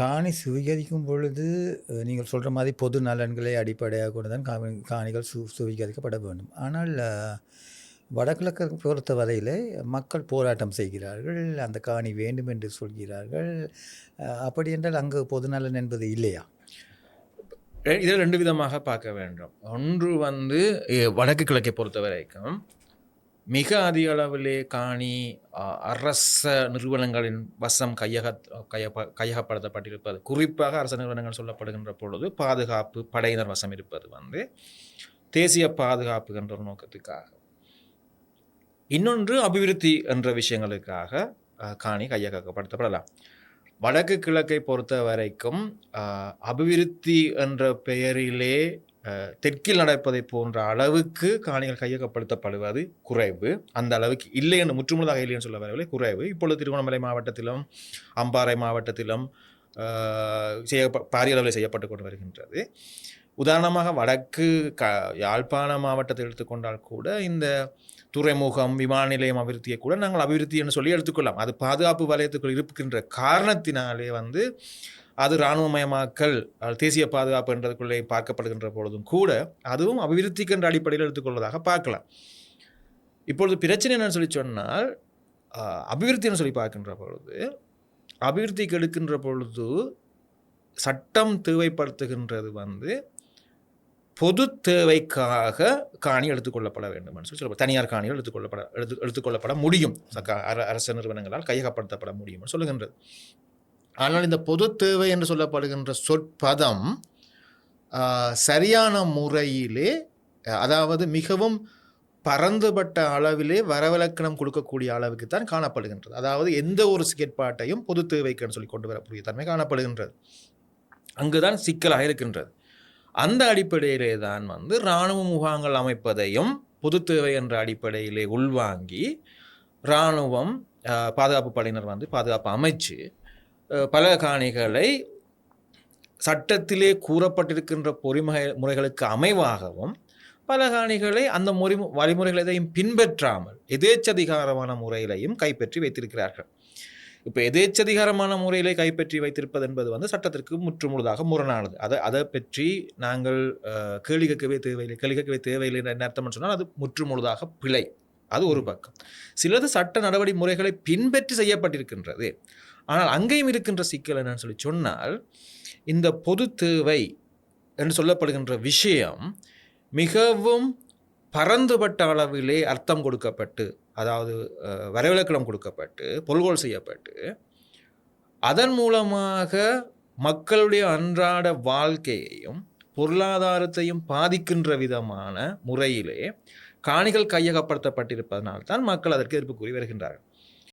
காணி சுவீகரிக்கும் பொழுது நீங்கள் சொல்கிற மாதிரி பொது நலன்களை அடிப்படையாக கொண்டு தான் காணி காணிகள் சு சுவீகரிக்கப்பட வேண்டும். ஆனால் வடகிழக்கு பொறுத்த வரையில் மக்கள் போராட்டம் செய்கிறார்கள் அந்த காணி வேண்டும் என்று சொல்கிறார்கள். அப்படி என்றால் அங்கு பொது நலன் என்பது இல்லையா? இதை ரெண்டு விதமாக பார்க்க வேண்டும். ஒன்று வந்து வடக்கு கிழக்கை பொறுத்த வரைக்கும் மிக அதிக அளவிலே காணி அ, அரச நிறுவனங்களின் வசம் கையக கையப்ப கையகப்படுத்தப்பட்டிருப்பது. குறிப்பாக அரச நிறுவனங்கள் சொல்லப்படுகின்ற பொழுது பாதுகாப்பு படையினர் வசம் இருப்பது வந்து தேசிய பாதுகாப்பு என்ற ஒரு நோக்கத்துக்காக. இன்னொன்று அபிவிருத்தி என்ற விஷயங்களுக்காக காணி கையகப்படுத்தப்படலாம். வடக்கு கிழக்கை பொறுத்த வரைக்கும் அபிவிருத்தி என்ற பெயரிலே தெற்கில் நடப்பதை போன்ற அளவுக்கு காணிகள் கையகப்படுத்தப்படுவது குறைவு. அந்த அளவுக்கு இல்லை என்று முற்றுமுழுதாக இல்லைன்னு சொல்ல வரவில்லை குறைவு. இப்பொழுது திருவண்ணாமலை மாவட்டத்திலும் அம்பாறை மாவட்டத்திலும் செய்ய பாரிய அளவில் செய்யப்பட்டு கொண்டு வருகின்றது. உதாரணமாக வடக்கு க யாழ்ப்பாண மாவட்டத்தை எடுத்துக்கொண்டால் கூட இந்த துறைமுகம் விமான நிலையம் அபிவிருத்தியை கூட நாங்கள் அபிவிருத்தி என்று சொல்லி எடுத்துக்கொள்ளலாம். அது பாதுகாப்பு வலயத்துக்குள் இருக்கின்ற காரணத்தினாலே வந்து அது இராணுவமயமாக்கல் அது தேசிய பாதுகாப்பு என்றதுக்குள்ளே பார்க்கப்படுகின்ற பொழுதும் கூட அதுவும் அபிவிருத்திக்கு என்ற அடிப்படையில் எடுத்துக்கொள்வதாக பார்க்கலாம். இப்பொழுது பிரச்சனை என்னன்னு சொல்லி சொன்னால் அபிவிருத்தின்னு சொல்லி பார்க்கின்ற பொழுது அபிவிருத்திக்கு எடுக்கின்ற பொழுது சட்டம் தேவைப்படுத்துகின்றது வந்து பொது தேவைக்காக காணி எடுத்துக்கொள்ளப்பட வேண்டும் என்று சொல்லி தனியார் காணிகள் எடுத்துக்கொள்ளப்பட எடுத்து எடுத்துக்கொள்ளப்பட முடியும். சக்க- அர- அரசு நிறுவனங்களால் கையகப்படுத்தப்பட முடியும் என்று சொல்லுகின்றது. ஆனால் இந்த பொது தேவை என்று சொல்லப்படுகின்ற சொற்பதம் சரியான முறையிலே அதாவது மிகவும் பரந்துபட்ட அளவிலே வரவிலக்கணம் கொடுக்கக்கூடிய அளவுக்கு தான் காணப்படுகின்றது. அதாவது எந்த ஒரு செயற்பாட்டையும் பொது தேவைக்குன்னு சொல்லி கொண்டு வரக்கூடிய தன்மை காணப்படுகின்றது. அங்குதான் சிக்கலாக இருக்கின்றது. அந்த அடிப்படையிலே தான் வந்து இராணுவ முகாங்கள் அமைப்பதையும் பொது தேவை என்ற அடிப்படையிலே உள்வாங்கி இராணுவம் பாதுகாப்பு படையினர் வந்து பாதுகாப்பு அமைச்சு பல காணிகளை சட்டத்திலே கூறப்பட்டிருக்கின்ற பொறிமுறை முறைகளுக்கு அமைவாகவும் பல காணிகளை அந்த முறை வழிமுறைகள் எதையும் பின்பற்றாமல் எதேச்சதிகாரமான முறையிலையும் கைப்பற்றி வைத்திருக்கிறார்கள். இப்போ எதேச்சதிகாரமான முறையிலே கைப்பற்றி வைத்திருப்பது என்பது வந்து சட்டத்திற்கு முற்றுமுழுதாக முரணானது. அதை அதை பற்றி நாங்கள் கேள்வி கேட்கவே தேவையில்லை கேள்வி கேட்கவே தேவையில்லை என்ன அர்த்தம்னு சொன்னால் அது முற்றுமுழுதாக பிழை. அது ஒரு பக்கம். சிலது சட்ட நடவடி முறைகளை பின்பற்றி செய்யப்பட்டிருக்கின்றது. ஆனால் அங்கேயும் இருக்கின்ற சிக்கல் என்னன்னு சொல்லி சொன்னால் இந்த பொது தேவை என்று சொல்லப்படுகின்ற விஷயம் மிகவும் பரந்துபட்ட அளவிலே அர்த்தம் கொடுக்கப்பட்டு அதாவது வரவிலக்கணம் வரைவிலக்கணம் கொடுக்கப்பட்டு பொல்கோல் செய்யப்பட்டு அதன் மூலமாக மக்களுடைய அன்றாட வாழ்க்கையையும் பொருளாதாரத்தையும் பாதிக்கின்ற விதமான முறையிலே காணிகள் கையகப்படுத்தப்பட்டிருப்பதனால் தான் மக்கள் அதற்கு எதிர்ப்பு கூறி வருகின்றார்கள்.